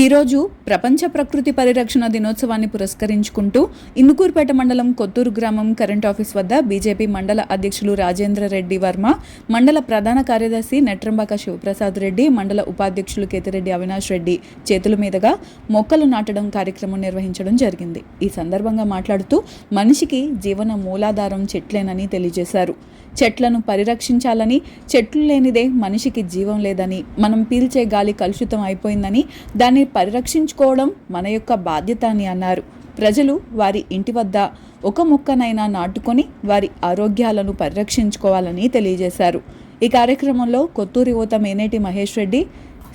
ఈరోజు ప్రపంచ ప్రకృతి పరిరక్షణ దినోత్సవాన్ని పురస్కరించుకుంటూ ఇందుకూరుపేట మండలం కొత్తూరు గ్రామం కరెంట్ ఆఫీస్ వద్ద బీజేపీ మండల అధ్యక్షులు రాజేంద్ర రెడ్డి వర్మ మండల ప్రధాన కార్యదర్శి నెట్రంబాక శివప్రసాద్ రెడ్డి మండల ఉపాధ్యక్షులు కేతిరెడ్డి అవినాష్ రెడ్డి చేతుల మీదుగా మొక్కలు నాటడం కార్యక్రమం నిర్వహించడం జరిగింది. ఈ సందర్భంగా మాట్లాడుతూ మనిషికి జీవన మూలాధారం చెట్లేనని తెలియజేశారు. చెట్లను పరిరక్షించాలని చెట్లు లేనిదే మనిషికి జీవం లేదని మనం పీల్చే గాలి కలుషితం అయిపోయిందని దాన్ని పరిరక్షించుకోవడం మన యొక్క బాధ్యత అని అన్నారు. ప్రజలు వారి ఇంటి వద్ద ఒక మొక్కనైనా నాటుకొని వారి ఆరోగ్యాలను పరిరక్షించుకోవాలని తెలియజేశారు. ఈ కార్యక్రమంలో కొత్తూరి ఓత మేనేటి మహేష్ రెడ్డి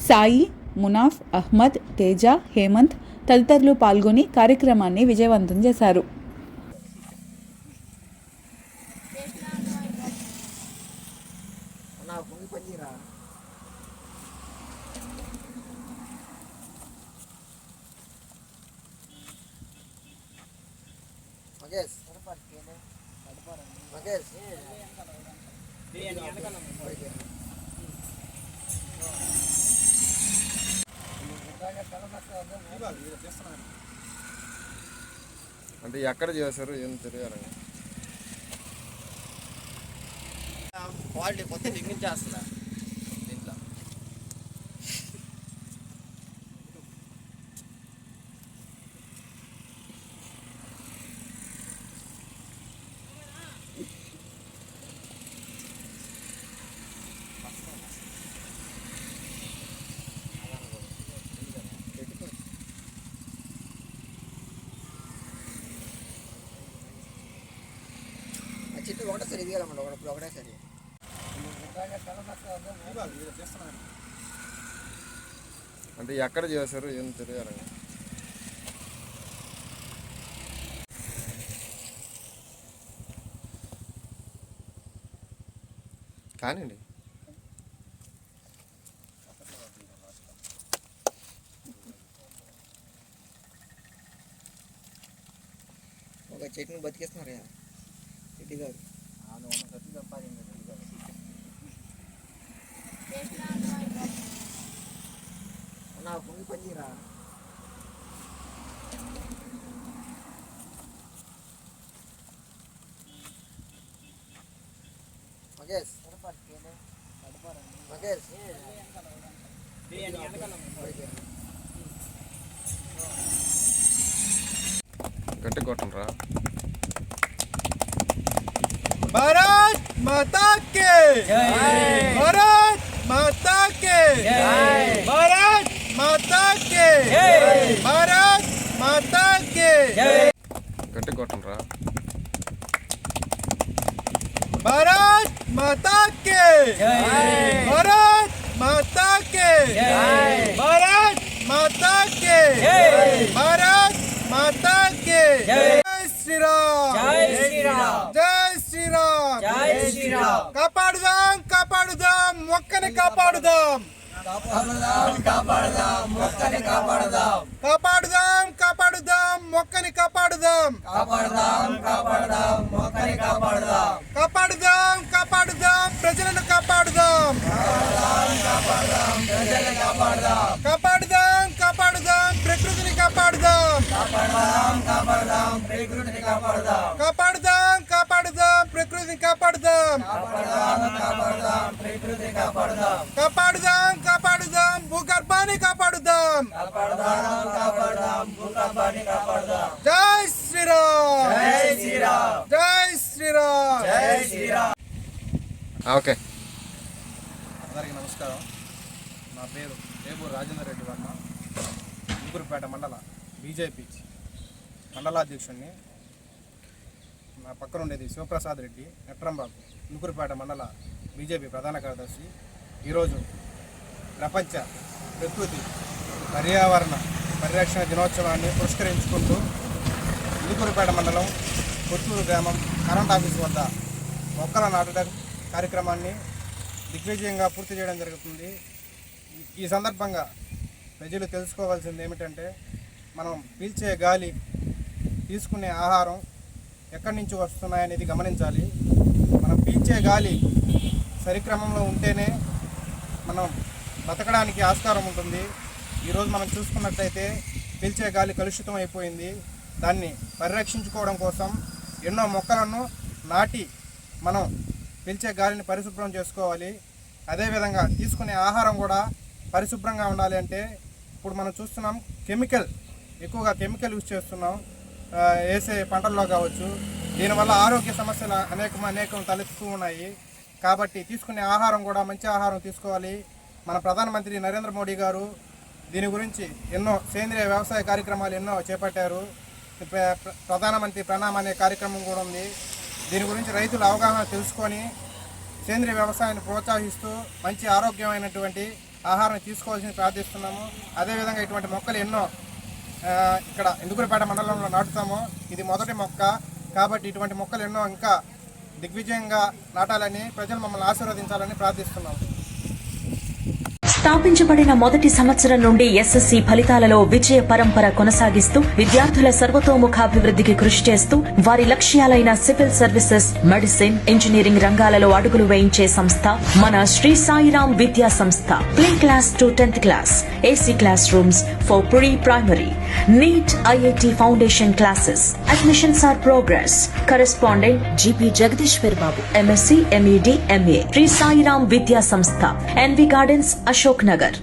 సాయి మునాఫ్ అహ్మద్ తేజ హేమంత్ తదితరులు పాల్గొని కార్యక్రమాన్ని విజయవంతం చేశారు. అంటే ఎక్కడ చేశారు ఏం తెలియాలి క్వాలిటీ కొత్త టెక్నిక్ చెట్టు ఒకటేసారి ఎదిగాలన్నమాట ఒకటి ఒకటేసారి అంటే ఎక్కడ చేశారు ఏం తెలియాలి కానివ్వండి. ఒక చెట్టుని బతికేస్తున్నారు రెడ్డి గారు నా పొంగి పనిరా మగేష్ మగేష్ గట్టి కొట్టండి రా भारत माता के भारत माता के भारत माता के भारत माता के గట్టి కొట్టండి రా भारत माता के भारत माता కాపాడుదాం కాపాడుదాం మొక్కని కాపాడుదాం. కాపాడుదాం కాపాడుదాం మొక్కని కాపాడుదాం. కాపాడుదాం కాపాడుదాం మొక్కని కాపాడుదాం కాపాడుదాం కాపాడుదాం మొక్కని కాపాడుదాం కాపాడుదాం కాపాడుదాం ప్రజలను కాపాడుదాం. కాపాడుదాం కాపాడుదాం ప్రకృతిని కాపాడుదాం కాపాడుదాం కాపాడుదాం ప్రకృతిని కాపాడుదాం కాపాడుదాం కాపాడుదాం భూగర్భాన్ని కాపాడుదాం కాపాడుదాం కాపాడుదాం కాపాడుదాం. జై శ్రీరామ్! జై శ్రీరామ్! జై శ్రీరామ్! జై శ్రీరామ్! ఓకే. అందరికీ నమస్కారం. నా పేరు టేబూరు రాజేందర్ రెడ్డి వర్మ ఇంకూరుపేట మండల బీజేపీ మండలాధ్యక్షుడిని నా పక్కన ఉండేది శివప్రసాద్ రెడ్డి నెట్రంబాబు ఇంకూరుపేట మండల బీజేపీ ప్రధాన కార్యదర్శి. ఈరోజు ప్రపంచ ప్రకృతి పర్యావరణ పరిరక్షణ దినోత్సవాన్ని పురస్కరించుకుంటూ ఇందుకూరుపేట మండలం కొత్తూరు గ్రామం కరెంట్ ఆఫీస్ వద్ద మొక్కల నాటడం కార్యక్రమాన్ని దిగ్విజయంగా పూర్తి చేయడం జరుగుతుంది. ఈ- ఈ సందర్భంగా ప్రజలు తెలుసుకోవాల్సింది ఏమిటంటే మనం పీల్చే గాలి తీసుకునే ఆహారం ఎక్కడి నుంచి వస్తున్నాయనేది గమనించాలి. మనం పీల్చే గాలి సరిక్రమంలో ఉంటేనే మనం బతకడానికి ఆస్కారం ఉంటుంది. ఈరోజు మనం చూసుకున్నట్లయితే పీల్చే గాలి కలుషితం అయిపోయింది. దాన్ని పరిరక్షించుకోవడం కోసం ఎన్నో మొక్కలను నాటి మనం పీల్చే గాలిని పరిశుభ్రం చేసుకోవాలి. అదేవిధంగా తీసుకునే ఆహారం కూడా పరిశుభ్రంగా ఉండాలి అంటే ఇప్పుడు మనం చూస్తున్నాం కెమికల్ ఎక్కువగా కెమికల్ యూజ్ చేస్తున్నాం. వేసే పంటల్లో కావచ్చు. దీనివల్ల ఆరోగ్య సమస్యలు అనేకం అనేకం తలెత్తుతూ ఉన్నాయి. కాబట్టి తీసుకునే ఆహారం కూడా మంచి ఆహారం తీసుకోవాలి. మన ప్రధానమంత్రి నరేంద్ర మోడీ గారు దీని గురించి ఎన్నో సేంద్రియ వ్యవసాయ కార్యక్రమాలు ఎన్నో చేపట్టారు. ప్ర- ప్రధానమంత్రి ప్రణామ్ అనే కార్యక్రమం కూడా ఉంది. దీని గురించి రైతులు అవగాహన తెలుసుకొని సేంద్రియ వ్యవసాయాన్ని ప్రోత్సహిస్తూ మంచి ఆరోగ్యమైనటువంటి ఆహారం తీసుకోవాల్సింది ప్రార్థిస్తున్నాము. అదేవిధంగా ఇటువంటి మొక్కలు ఎన్నో ఇక్కడ ఇందుకులపేట మండలంలో నాటుతాము. ఇది మొదటి మొక్క కాబట్టి ఇటువంటి మొక్కలు ఎన్నో ఇంకా దిగ్విజయంగా నాటాలని ప్రజలు మమ్మల్ని ఆశీర్వదించాలని ప్రార్థిస్తున్నాము. స్థాపించబడిన మొదటి సంవత్సరం నుండి ఎస్ఎస్సి ఫలితాలలో విజయ పరంపర కొనసాగిస్తూ విద్యార్థుల సర్వతోముఖాభివృద్ధికి కృషి చేస్తూ వారి లక్ష్యాలైన సివిల్ సర్వీసెస్ మెడిసిన్ ఇంజనీరింగ్ రంగాలలో అడుగులు వేయించే సంస్థ మన శ్రీ సాయిరాం విద్యా సంస్థ. Play class to tenth class AC class rooms for pre primary NEET IIT foundation classes admissions are progress correspondent GP Jagadeeshwar Babu MSc MEd MA Shri Sairam Vidya సంస్థ N V gardens Ashok Nagar